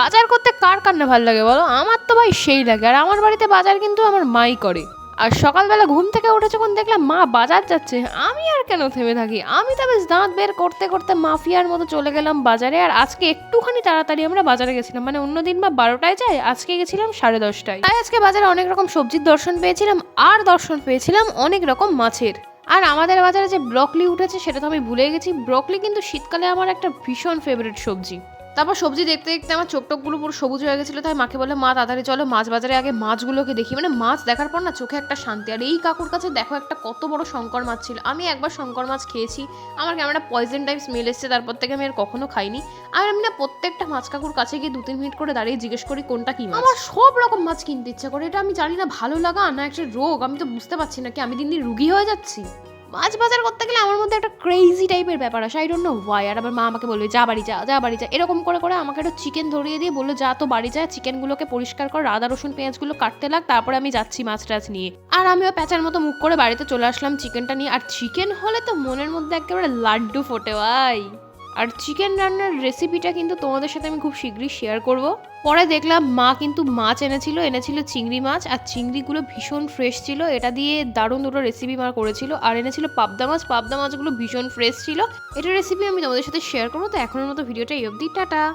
বাজার করতে কার কার না ভালো লাগে বলো? আমার তো ভাই সেই লাগে। আর আমার বাড়িতে বাজার কিন্তু আমার মাই করে। আর সকালবেলা ঘুম থেকে উঠে যখন দেখলাম মা বাজার যাচ্ছে, আমি আর কেন থেমে থাকি? আমি তো বেশ দাঁত বের করতে করতে মাফিয়ার মতো চলে গেলাম বাজারে। আর আজকে একটুখানি তাড়াতাড়ি আমরা বাজারে গেছিলাম। মানে অন্যদিন বা বারোটায় যায়, আজকে গেছিলাম সাড়ে দশটায়। তাই আজকে বাজারে অনেক রকম সবজির দর্শন পেয়েছিলাম, আর দর্শন পেয়েছিলাম অনেক রকম মাছের। আর আমাদের বাজারে যে ব্রকলি উঠেছে, সেটা তো আমি ভুলে গেছি। ব্রকলি কিন্তু শীতকালে আমার একটা ভীষণ ফেভারিট সবজি। তারপর সবজি দেখতে দেখতে আমার চোখ টোকগুলো পুরো সবুজ হয়ে গেছিল, তাই মাকে বলে মা, তাড়াতাড়ি চলো মাছ বাজারে আগে মাছগুলোকে দেখি। মানে মাছ দেখার পর না চোখে একটা শান্তি। আর এই কাকুর কাছে দেখো একটা কত বড় শঙ্কর মাছ ছিল। আমি একবার শঙ্কর মাছ খেয়েছি, আমার কেমন একটা পয়জন টাইপ স্মেল এসছে, তারপর থেকে আমি আর কখনো খাইনি। আর আমি না প্রত্যেকটা মাছ কাকুর কাছে গিয়ে দু তিন মিনিট করে দাঁড়িয়ে জিজ্ঞেস করি, কোনটা কি আমার সব রকম মাছ কিনতে ইচ্ছা করে, এটা আমি জানি না ভালো লাগা না একটা রোগ, আমি তো বুঝতে পারছি না কি আমি দিন দিন রুগী হয়ে যাচ্ছি? মাছ বাজার করতে গেলে আমার মধ্যে একটা ক্রেজি টাইপের ব্যাপার আসে। আই ডোন্ট নো ওয়াই আর আবার মা আমাকে বলবে যা বাড়ি যা যা বাড়ি যা। এরকম করে করে আমাকে একটা চিকেন ধরিয়ে দিয়ে বলল, যা তো বাড়ি যা চিকেনগুলোকে পরিষ্কার কর, আদা, রসুন পেঁয়াজগুলো কাটতে লাগ, তারপরে আমি যাচ্ছি মাছ টাছ নিয়ে। আর আমিও প্যাঁচার মতো মুখ করে বাড়িতে চলে আসলাম চিকেনটা নিয়ে। আর চিকেন হলে তো মনের মধ্যে একেবারে লাড্ডু ফোটে, ভাই। আর চিকেন রান্নার রেসিপিটা কিন্তু তোমাদের সাথে আমি খুব শীঘ্রই শেয়ার করব। পরে দেখলাম মা কিন্তু মাছ এনেছিল এনেছিল চিংড়ি মাছ, আর চিংড়িগুলো ভীষণ ফ্রেশ ছিল। এটা দিয়ে দারুণ দুটো রেসিপি মা করেছিল। আর এনেছিল পাবদা মাছ, পাবদা মাছগুলো ভীষণ ফ্রেশ ছিল। এটা রেসিপি আমি তোমাদের সাথে শেয়ার করব, তো এখনের মতো ভিডিওটা এই অবধি, টাটা।